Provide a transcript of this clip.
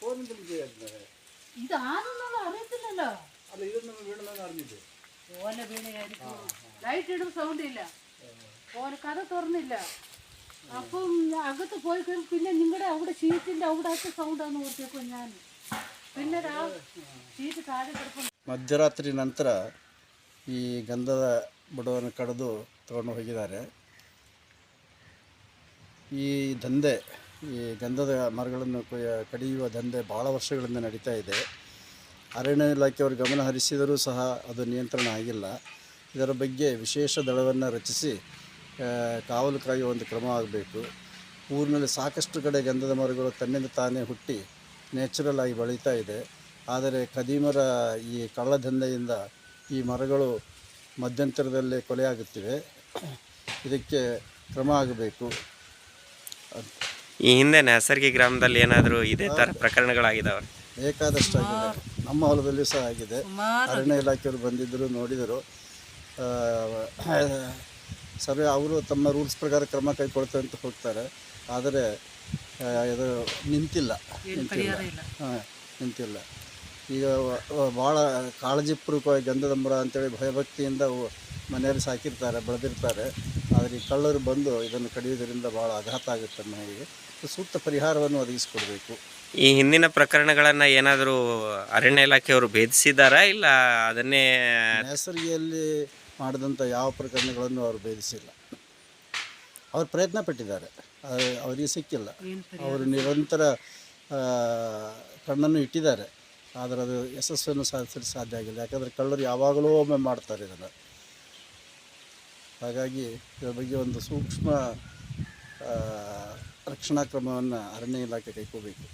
ഫോണിൽ ചെയ്യാറുണ്ട് ഇതാണെന്നുള്ള അറിയത്തില്ലല്ലോ അല്ല ഇതൊന്നും വീണെന്ന് അറിഞ്ഞില്ലേ ഓല വീണയായിരിക്കും ലൈറ്റ് ഇടും സൗണ്ട് ഇല്ല ഓല കഥ തുറന്നില്ല അപ്പം ഞാൻ അകത്ത് പോയി കഴിയുമ്പോൾ പിന്നെ നിങ്ങളുടെ അവിടെ ഷീറ്റിന്റെ അവിടെ സൗണ്ടാന്ന് ഓർത്തേക്കും ഞാൻ പിന്നെ രാ ഷീറ്റ് താഴെ കിടപ്പം ಮಧ್ಯರಾತ್ರಿ ನಂತರ ಈ ಗಂಧದ ಬುಡವನ್ನು ಕಡಿದು ತಗೊಂಡು ಹೋಗಿದ್ದಾರೆ ಈ ದಂಧೆ ಈ ಗಂಧದ ಮರಗಳನ್ನು ಕಡಿಯುವ ದಂಧೆ ಭಾಳ ವರ್ಷಗಳಿಂದ ನಡೀತಾ ಇದೆ. ಅರಣ್ಯ ಇಲಾಖೆಯವರು ಗಮನ ಹರಿಸಿದರೂ ಸಹ ಅದು ನಿಯಂತ್ರಣ ಆಗಿಲ್ಲ. ಇದರ ಬಗ್ಗೆ ವಿಶೇಷ ದಳವನ್ನು ರಚಿಸಿ ಕಾವಲು ಕಾಯುವ ಒಂದು ಕ್ರಮ ಆಗಬೇಕು. ಊರಿನಲ್ಲಿ ಸಾಕಷ್ಟು ಕಡೆ ಗಂಧದ ಮರಗಳು ತನ್ನಿಂದ ತಾನೇ ಹುಟ್ಟಿ ನ್ಯಾಚುರಲ್ ಆಗಿ ಬೆಳೀತಾ ಇದೆ. ಆದರೆ ಕದೀಮರ ಈ ಕಳ್ಳದಂಧೆಯಿಂದ ಈ ಮರಗಳು ಮಧ್ಯಂತರದಲ್ಲೇ ಕೊಲೆಯಾಗುತ್ತಿವೆ ಇದಕ್ಕೆ ಕ್ರಮ ಆಗಬೇಕು. ಈ ಹಿಂದೆ ನೈಸರ್ಗಿಕ ಗ್ರಾಮದಲ್ಲಿ ಏನಾದರೂ ಇದೇ ಥರ ಪ್ರಕರಣಗಳಾಗಿದ್ದಾವೆ ಬೇಕಾದಷ್ಟು ಆಗಿದೆ ನಮ್ಮ ಹೊಲದಲ್ಲಿ ಸಹ ಆಗಿದೆ. ಅರಣ್ಯ ಇಲಾಖೆಯವರು ಬಂದಿದ್ದರು ನೋಡಿದರು. ಸರ್ವೆ ಸರಿ ಅವರು ತಮ್ಮ ರೂಲ್ಸ್ ಪ್ರಕಾರ ಕ್ರಮ ಕೈಗೊಳ್ತಾರೆ ಅಂತ ಹೋಗ್ತಾರೆ. ಆದರೆ ಇದು ನಿಂತಿಲ್ಲ. ನಿಂತಿಲ್ಲ. ಹಾಂ ನಿಂತಿಲ್ಲ. ಈಗ ಭಾಳ ಕಾಳಜಿಪೂರ್ವಕವಾಗಿ ಗಂಧದ ಮರ ಅಂತೇಳಿ ಭಯಭಕ್ತಿಯಿಂದ ಮನೆಯಲ್ಲಿ ಸಾಕಿರ್ತಾರೆ ಬೆಳೆದಿರ್ತಾರೆ. ಆದರೆ ಈ ಕಳ್ಳರು ಬಂದು ಇದನ್ನು ಕಡಿಯೋದರಿಂದ ಭಾಳ ಆಘಾತ ಆಗುತ್ತೆ ಮನೆಗೆ ಸೂಕ್ತ ಪರಿಹಾರವನ್ನು ಒದಗಿಸಿಕೊಡ್ಬೇಕು. ಈ ಹಿಂದಿನ ಪ್ರಕರಣಗಳನ್ನು ಏನಾದರೂ ಅರಣ್ಯ ಇಲಾಖೆಯವರು ಭೇದಿಸಿದ್ದಾರಾ? ಇಲ್ಲ ಅದನ್ನೇ ನೈಸರ್ಗಿಯಲ್ಲಿ ಮಾಡಿದಂಥ ಯಾವ ಪ್ರಕರಣಗಳನ್ನು ಅವರು ಭೇದಿಸಿಲ್ಲ. ಅವರು ಪ್ರಯತ್ನ ಪಟ್ಟಿದ್ದಾರೆ. ಆದರೆ ಅವರಿಗೆ ಸಿಕ್ಕಿಲ್ಲ. ಅವರು ನಿರಂತರ ಆ, ಕಣ್ಣನ್ನು ಇಟ್ಟಿದ್ದಾರೆ. ಆದರೆ ಅದು ಯಶಸ್ಸನ್ನು ಸಾಧಿಸಲು ಸಾಧ್ಯ ಆಗಿಲ್ಲ. ಯಾಕಂದರೆ ಕಳ್ಳರು ಯಾವಾಗಲೂ ಒಮ್ಮೆ ಮಾಡ್ತಾರೆ ಇದನ್ನು. ಹಾಗಾಗಿ ಇದರ ಬಗ್ಗೆ ಒಂದು ಸೂಕ್ಷ್ಮ ರಕ್ಷಣಾ ಕ್ರಮವನ್ನು ಅರಣ್ಯ ಇಲಾಖೆ ಕೈಗೊಳ್ಳಬೇಕು